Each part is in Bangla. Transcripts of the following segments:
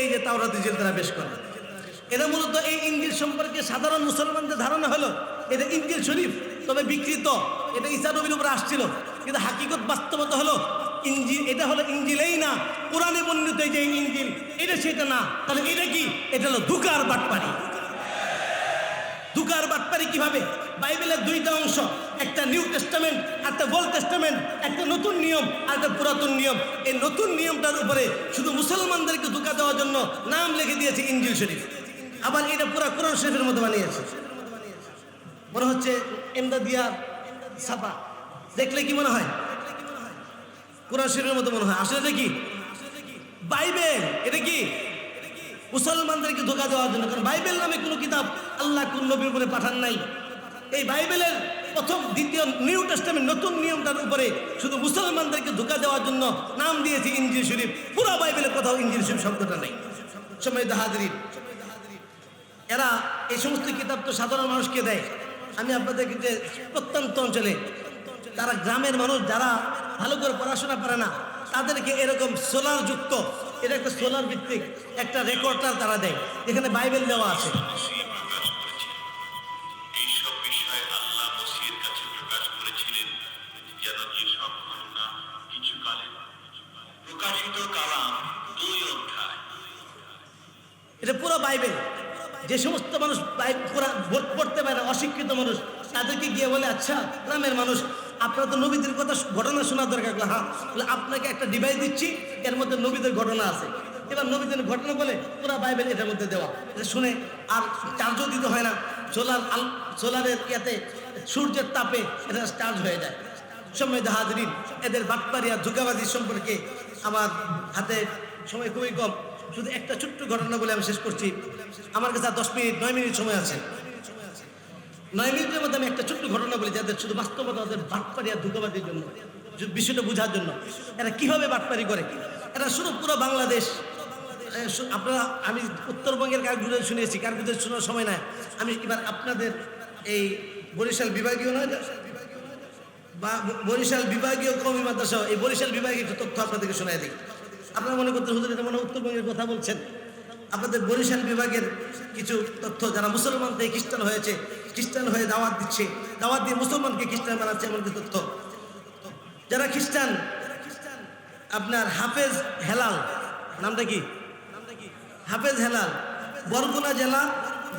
এই যে তাওরাতি জেল তারা পেশ করে। এরা মূলত এই ইঞ্জিল সম্পর্কে সাধারণ মুসলমানদের ধারণা হলো, এটা ইঞ্জিল শরীফ, তবে বিকৃত। এটা ঈসা নবীর উপরে আসছিল। কিন্তু হাকিকত বাস্তবতা হলো ইঞ্জিল এটা হলো ইঞ্জিলেই না, কোরআনে বর্ণিত যে ইঞ্জিল এটা সেটা না। তাহলে এটা কি? এটা হলো দুকার বাটপাড়ি দুকার বাটপারি কীভাবে? বাইবেলের দুইটা অংশ, একটা নিউ টেস্টামেন্ট, একটা ওল্ড টেস্টামেন্ট, একটা নতুন নিয়ম, আর একটা পুরাতন নিয়ম। এই নতুন নিয়মটার উপরে শুধু মুসলমানদেরকে ধোকা দেওয়ার জন্য নাম লিখে দিয়েছে ইঞ্জিল শরীফ। আবার এটা পুরা কোরআন শরীফের মতো বানিয়েছে। মনে হচ্ছে এমদাদিয়া ছাপা দেখলে কি মনে হয়? কোরআন শরীফের মতো মনে হয়। আসলে কি? বাইবেল। এটা কি? মুসলমানদেরকে ধোকা দেওয়ার জন্য। কারণ বাইবেল নামে কোনো কিতাব আল্লাহ কোন নবীর উপরে পাঠান নাই। এই বাইবেলের প্রথম, দ্বিতীয় নিউ টেস্টামেন্ট নতুন নিয়মটার উপরে শুধু মুসলমানদেরকে ধোকা দেওয়ার জন্য নাম দিয়েছে ইঞ্জিল শরীফ। পুরো বাইবেলের কোথাও ইঞ্জিল শরীফ শব্দটা নেই। সময় হাজিরিন, এরা এই সমস্ত কিতাব তো সাধারণ মানুষকে দেয়। আমি আপনাদেরকে যে প্রত্যন্ত অঞ্চলে তারা গ্রামের মানুষ, যারা ভালো করে পড়াশোনা করে না, তাদেরকে এরকম সোলার যুক্ত, এটা একটা সোলার ভিত্তিক একটা রেকর্ডার তারা দেয়। এখানে বাইবেল দেওয়া আছে। এটা পুরো বাইবেল। যে সমস্ত মানুষ ভোট পড়তে পারে অশিক্ষিত মানুষ তাদেরকে গিয়ে বলে আচ্ছা গ্রামের মানুষ আপনার তো নবীদের কথা ঘটনা শোনার দরকার হ্যাঁ বলে, আপনাকে একটা ডিভাইস দিচ্ছি এর মধ্যে নবীদের ঘটনা আছে। এবার নবীদের ঘটনা বলে পুরো বাইবেল এটার মধ্যে দেওয়া। এটা শুনে আর চার্জও দিতে হয় না। সোলার আল সোলারের ইয়াতে সূর্যের তাপে এটা চার্জ হয়ে যায়। সময় হাজরিন এদের বাটপারি আর ধোকাবাজি সম্পর্কে আমার হাতে সময় খুবই কম। শুধু একটা ছোট্ট ঘটনা বলে আমি শেষ করছি। আমার কাছে দশ মিনিট, নয় মিনিট সময় আছে। নয় মিনিটের মধ্যে আমি একটা ছোট্ট ঘটনা বলি যাদের শুধু বাস্তবতা বাটপারি আর ধোকাবাজির জন্য বিষয়টা বোঝার জন্য। এরা কীভাবে বাটপারি করে? এরা শুধু পুরো বাংলাদেশ। আপনারা, আমি উত্তরবঙ্গের কারগুলো শুনেছি কারগুলো শোনার সময় নাই। আমি এবার আপনাদের এই বরিশাল বিভাগীয় নয়, বা বরিশাল বিভাগীয় কমি মাদ্রাসা এই বরিশাল বিভাগীয় তথ্য আপনাদেরকে শোনাই দিই। আপনারা মনে করতে হুজুর এটা মনে উত্তরবঙ্গের কথা বলছেন। আপনাদের বরিশাল বিভাগের কিছু তথ্য, যারা মুসলমান থেকে খ্রিস্টান হয়েছে, খ্রিস্টান হয়ে দাওয়াত দিচ্ছে, দাওয়াত দিয়ে মুসলমানকে খ্রিস্টান বানাচ্ছে এমন তথ্য। যারা খ্রিস্টান, আপনার হাফেজ হেলাল, নামটা কি? হাফেজ হেলাল, বরগুনা জেলা,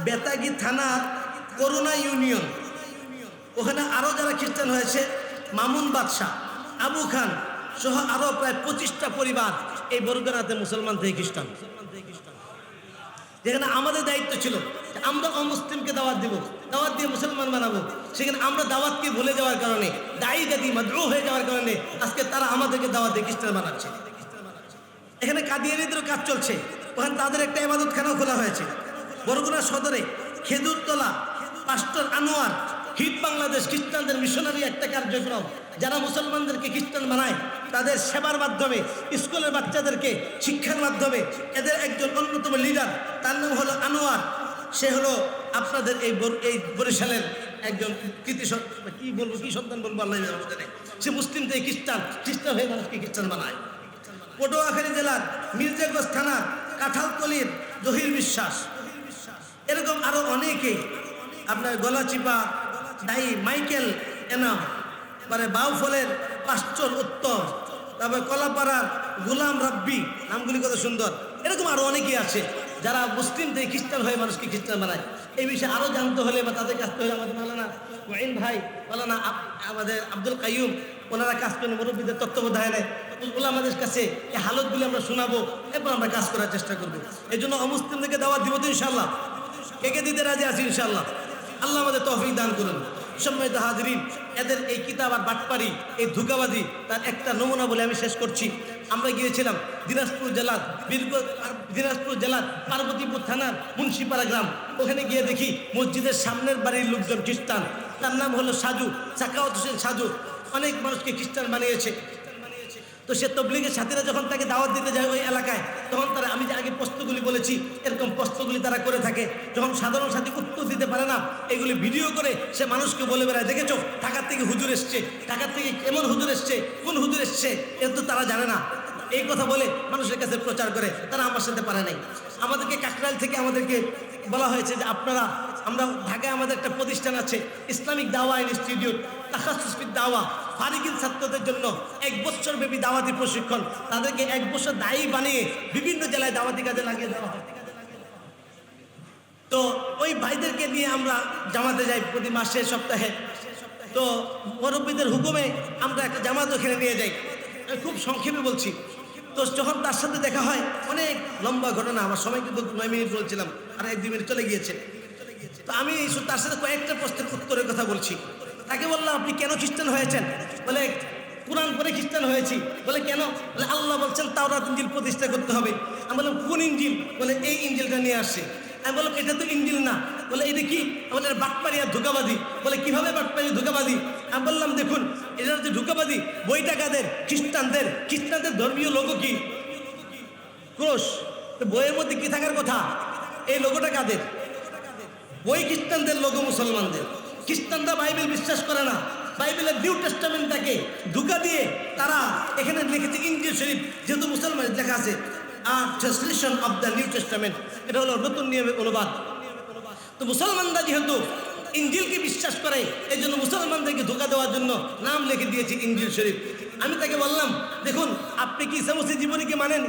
বেতাগি থানা করুণা ইউনিয়ন। ওখানে আরও যারা খ্রিস্টান হয়েছে, মামুন বাদশাহ, আবু খান সহ আরও প্রায় পঁচিশটা পরিবার এই বরগুনাতে মুসলমান থেকে খ্রিস্টান। যেখানে আমাদের দায়িত্ব ছিল আমরা অমুসলিমকে দাওয়াত দিব, দাওয়াত দিয়ে মুসলমান বানাবো। সেখানে আমরা দাওয়াতকে ভুলে যাওয়ার কারণে দায়ী দাদি মাদ্রু হয়ে যাওয়ার কারণে আজকে তারা আমাদেরকে দাওয়াত দিয়ে খ্রিস্টান বানাচ্ছে। এখানে কাদিয়ানিদেরও কাজ চলছে। ওখানে তাদের একটা ইবাদতখানাও খোলা হয়েছে। বরগুনা সদরে খেজুরতলা পাস্টর আনোয়ার হিট বাংলাদেশ খ্রিস্টানদের মিশনারি একটা কার্যক্রম। যারা মুসলমানদেরকে খ্রিস্টান বানায়, তাদের সেবার মাধ্যমে, স্কুলের বাচ্চাদেরকে শিক্ষার মাধ্যমে, এদের একজন অন্যতম লিডার তার নাম হলো আনোয়ার। সে হলো আপনাদের এই এই বরিশালের একজন কৃতি কি বলব, কি সন্তান বলব আল্লাহ সে মুসলিম থেকে খ্রিস্টান খ্রিস্টান হয়ে মানুষকে খ্রিস্টান বানায়। পটুয়াখালী জেলার মির্জাগঞ্জ থানার কাঁঠালতলির জহির বিশ্বাস। এরকম আরও অনেকে আপনার গলাচিপা দায়ী মাইকেল এনাম। মানে বাউফলের পাশ্চর উত্তর। তারপরে কলাপাড়ার গুলাম রাব্বি নামগুলি কত সুন্দর। এরকম আরও অনেকেই আছে, যারা মুসলিম থেকে খ্রিস্টান হয়ে মানুষকে খ্রিস্টান বানায়। এই বিষয়ে আরও জানতে হলে বা তাদের কাছ থেকে আমাদের মালানা ওয়াইন ভাই মালানা আমাদের আব্দুল কাইয়ুম, ওনারা কাজ করেন, মুরব্বীদের তত্ত্বাবধানে। আমাদের কাছে এই হালতগুলি আমরা শোনাবো, এরপর আমরা কাজ করার চেষ্টা করব। এই জন্য অমুসলিমদেরকে দাওয়াত দিব তো ইনশাল্লাহ কে কে দিতে রাজি আছি ইনশাল্লাহ আল্লাহ আমাদের তৌফিক দান করুন। সম্মানিত হাজরিন, এদের এই কিতাব আর বাটপারি, এই ধুকাবাজি তার একটা নমুনা বলে আমি শেষ করছি। আমরা গিয়েছিলাম দিনাজপুর জেলার বীরগ দিনাজপুর জেলার পার্বতীপুর থানার মুন্সিপাড়া গ্রাম। ওখানে গিয়ে দেখি মসজিদের সামনের বাড়ির লোকজন খ্রিস্টান। তার নাম হলো সাজু সাকাওয়াত হোসেন সাজু। অনেক মানুষকে খ্রিস্টান বানিয়েছে। তো সে তবলিগের সাথীরা যখন তাকে দাওয়াত দিতে যায় ওই এলাকায়, তখন তারা, আমি যে আগে প্রশ্নগুলি বলেছি, এরকম প্রশ্নগুলি তারা করে থাকে। যখন সাধারণ সাথী উত্তর দিতে পারে না, এগুলি ভিডিও করে সে মানুষকে বলে বেড়ায়, দেখেছ, ঢাকার থেকে হুজুর এসছে, ঢাকার থেকে এমন হুজুর এসছে, কোন হুজুর এসছে? এর তো তারা জানে না। এই কথা বলে মানুষের কাছে প্রচার করে, তারা আমার সাথে পারে নাই। আমাদেরকে কাকরাইল থেকে আমাদেরকে বলা হয়েছে যে আপনারা আমরা ঢাকায় আমাদের একটা প্রতিষ্ঠান আছে, ইসলামিক দাওয়া ইনস্টিটিউট তাকাসুসফির দাওয়া। ফারিকিন ছাত্রদের জন্য এক বছর ব্যাপী দাওয়াতি প্রশিক্ষণ। তাদেরকে এক বছর দায়ী বানিয়ে বিভিন্ন জেলায় দাওয়াতি কাজে লাগিয়ে দেওয়া হয়। তো ওই ভাইদেরকে নিয়ে আমরা জামাতে যাই প্রতি মাসে, সপ্তাহে। তো মুরব্বীদের হুকুমে আমরা একটা জামাত ওখানে নিয়ে যাই। খুব সংক্ষেপে বলছি। তো যখন তার সাথে দেখা হয়, অনেক লম্বা ঘটনা, আমার সময় কিন্তু নয় মিনিট বলছিলাম, আর এক দুই মিনিট চলে গিয়েছে। তো আমি তার সাথে কয়েকটা প্রশ্নের উত্তরের কথা বলছি। তাকে বললাম, আপনি কেন খ্রিস্টান হয়েছেন? বলে, কোরআন পরে খ্রিস্টান হয়েছি। বলে, কেন? বলে, আল্লাহ বলছেন তাওরাত ইঞ্জিল প্রতিষ্ঠা করতে হবে। আমি বললাম, কোন ইঞ্জিল বলে, এই ইঞ্জিলটা নিয়ে আসছে। আমি বললাম, এটা তো ইঞ্জিল না। বলে, এটা কি? এটা বাটপাড়ি আর ধোকাবাদি। বলে, কীভাবে বাটপাড়ি ধোকাবাদি? আমি বললাম, দেখুন, এটা হচ্ছে ধোকাবাদি। বইটা কাদের? খ্রিস্টানদের। খ্রিস্টানদের ধর্মীয় লোক কি? ক্রোশ। তো বইয়ের মধ্যে কি থাকার কথা? এই লোগোটা কাদের? ওই খ্রিস্টানদের লোক মুসলমানদের। খ্রিস্টানরা বাইবেল বিশ্বাস করে না। বাইবেলের নিউ টেস্টামেন্টটাকে ধোকা দিয়ে তারা এখানে লিখেছে ইন্ডিয়া শরীফ, যেহেতু মুসলমান লেখা আছে। আর translation of the New Testament এটা হলো নতুন নিয়মের অনুবাদ। তো মুসলমানরা যেহেতু ইঞ্জিলকে বিশ্বাস করে এই জন্য মুসলমানদেরকে ধোকা দেওয়ার জন্য নাম লিখে দিয়েছে ইঞ্জিল শরীফ। আমি তাকে বললাম, দেখুন, আপনি কি ইসামসির জীবনীকে মানেন?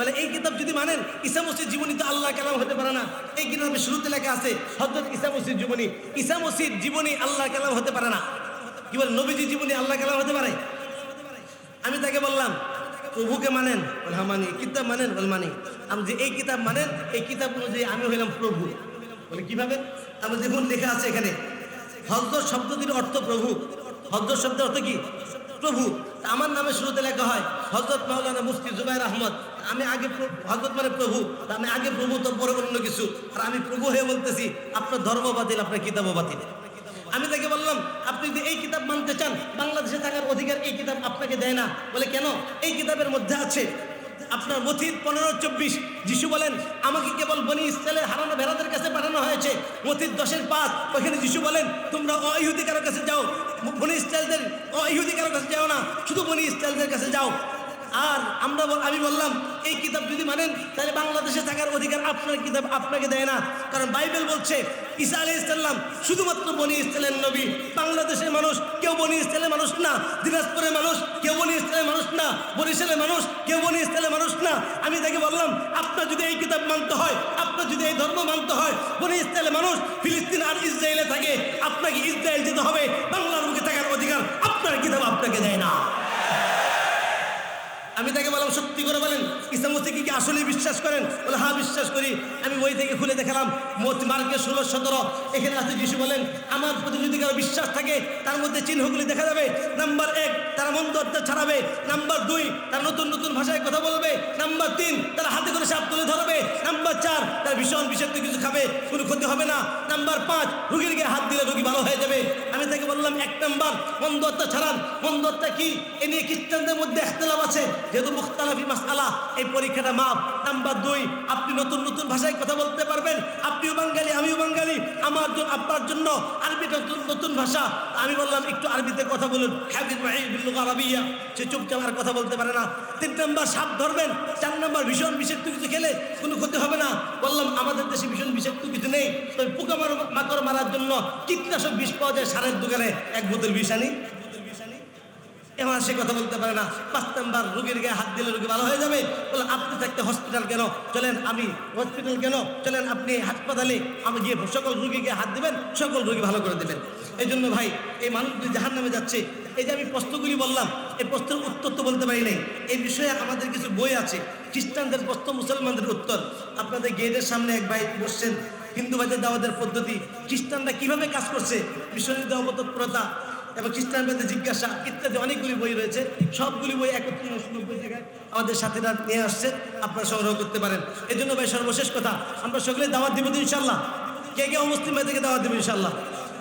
বলে এই কিতাব যদি মানেন ইসামসির জীবনী তো আল্লাহ কালাম হতে পারে না। এই কিতাবের শুরুতে লেখা আছে হজরত ইসামসির জীবনী। ইসামসির জীবনী আল্লাহ কালাম হতে পারে না। কি বলে নবীজির জীবনী আল্লাহ কালাম হতে পারে? আমি তাকে বললাম, প্রভুকে মানেন? হ্যাঁ মানি। কিতাব মানেন? বলে, মানি। আমি যে এই কিতাব মানেন, এই কিতাব অনুযায়ী আমি হইলাম প্রভু। বলে, কীভাবে? আমি দেখুন, লেখা আছে এখানে হজরত শব্দটির অর্থ প্রভু। হজরত শব্দের অর্থ কি? প্রভু আমার নামে শুরুতে লেখা হয় হজরত মাওলানা মুফতি জুবাইর আহমদ, আমি আগে হজরত মানে প্রভু আমি আগে প্রভু, তো পরে অন্য কিছু। আর আমি প্রভু হয়ে বলতেছি, আপনার ধর্ম বাতিল, আপনার কিতাবও বাতিল। আমি তাকে বললাম, আপনি যদি এই কিতাব মানতে চান, বাংলাদেশে থাকার অধিকার এই কিতাব আপনাকে দেয় না। বলে, কেন? এই কিতাবের মধ্যে আছে আপনার মথির পনেরো, চব্বিশ, যিশু বলেন, আমাকে কেবল বনি ইসরায়েলের হারানো ভেড়াদের কাছে পাঠানো হয়েছে। মথির দশের পাঁচ ওইখানে যিশু বলেন, তোমরা অইহুদি কারও কাছে যাও, বনি ইসরায়েলদের, অইহুদি কারও কাছে যাও না, শুধু বনি ইসরায়েলদের কাছে যাও। আর আমরা আমি বললাম, এই কিতাব যদি মানেন, তাহলে বাংলাদেশে থাকার অধিকার আপনার কিতাব আপনাকে দেয় না। কারণ বাইবেল বলছে, ঈসা আলী ইসলাম শুধুমাত্র বনি ইসরায়েলের নবী, বাংলাদেশের মানুষ, কেউ বনি ইসরায়েলের মানুষ না, দিনাজপুরের মানুষ, কেউ বনি ইসরায়েলের মানুষ না, বরিশালের মানুষ, কেউ বনি ইসরায়েলের মানুষ না। আমি তাকে বললাম, আপনার যদি এই কিতাব মানতে হয়, আপনার যদি এই ধর্ম মানতে হয়, বনি ইসরায়েলের মানুষ ফিলিস্তিন আর ইসরায়েলে থাকে, আপনাকে ইসরায়েল যেতে হবে। সত্যি করে বলেন? ইসলামতি কি কি আসলে বিশ্বাস করেন? বলে হ্যাঁ বিশ্বাস করি। আমি বই থেকে খুলে দেখালাম মত মার্কে ষোলো, সতেরো। এখানে আছে যিশু বলেন, আমার প্রতি যদি কারও বিশ্বাস থাকে, তার মধ্যে চিহ্নগুলি দেখা যাবে। নাম্বার এক, তারা মন্দ অত্যাচার ছাড়াবে। নাম্বার দুই, তারা নতুন নতুন ভাষায় কথা বলবে। নাম্বার তিন, তারা হাতে করে সাপ তুলে ধরবে। নাম্বার চার, তার ভীষণ বিষাক্ত কিছু খাবে। কোনো ক্ষতি হবে না। নাম্বার পাঁচ, রুগীর গায়ে হাত দিলে রুগী ভালো হয়ে যাবে। আমি তাকে বললাম, এক নাম্বার, মন্দ অত্যাচার ছাড়ান। মন্দ অত্যাচার কি? এ নিয়ে খ্রিস্টানদের মধ্যে একতলাপ আছে। যেহেতু মুখতালাফি মাসালা এই পরীক্ষাটা মাপ নাম্বার দুই, আপনি নতুন নতুন ভাষায় কথা বলতে পারবেন। আপনিও বাঙালি, আমিও বাঙালি। আমার আপনার জন্য আরবিটা নতুন নতুন ভাষা। আমি বললাম, একটু আরবিতে কথা বলুন। আরবিয়া সে চুপচাপ আর কথা বলতে পারে না। তিন নম্বর, সাপ ধরবেন। চার নম্বর, ভীষণ বিষাক্ত কিছু খেলে কোনো ক্ষতি হবে না। বললাম, আমাদের দেশে ভীষণ বিষাক্ত কিছু নেই। তবে পোকা মাকড় মারার জন্য কীটনাশক বিষ পাওয়া যায় সারের দোকানে। এক বোতল বিষ আনি। এমন সে কথা বলতে পারে না। পাঁচ নাম্বার, রুগীর গায়ে হাত দিলে রুগী ভালো হয়ে যাবে? বলে, আপনি থাকতে হসপিটাল কেন? চলেন, আমি হসপিটাল কেন? চলেন, আপনি হাসপাতালে, আমি গিয়ে সকল রুগীকে হাত দিবেন, সকল রুগী ভালো করে দেবেন। এই জন্য ভাই, এই মানুষগুলি জাহান নামে যাচ্ছে, এই যে আমি প্রশ্নগুলি বললাম, এই প্রশ্নের উত্তর তো বলতে পারি নাই। এই বিষয়ে আমাদের কিছু বই আছে, খ্রিস্টানদের প্রশ্ন, মুসলমানদের উত্তর। আপনাদের গেটের সামনে এক ভাই বসছেন, হিন্দু ভাইদের দাওয়াতের পদ্ধতি। খ্রিস্টানরা কীভাবে কাজ করছে? মিশনের দেওয়া তৎপরতা এবং খ্রিস্টান বেদে জিজ্ঞাসা, ইত্যাদি অনেকগুলি বই রয়েছে। সবগুলি বই একত্রিশ নব্বই জায়গায় আমাদের সাথীরা নিয়ে আসছে। আপনারা সংগ্রহ করতে পারেন। এই জন্য ভাই, সর্বশেষ কথা, আমরা সকলে দাওয়াত দিব ইনশাল্লাহ কে কে অমুসলিম থেকে দাওয়াত দিব ইনশাল্লাহ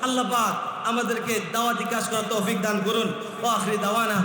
আল্লাহ পাক আমাদেরকে দাওয়াতি কাজ করার তো অভিজ্ঞান করুন। ও আখরি দাওয়ানা।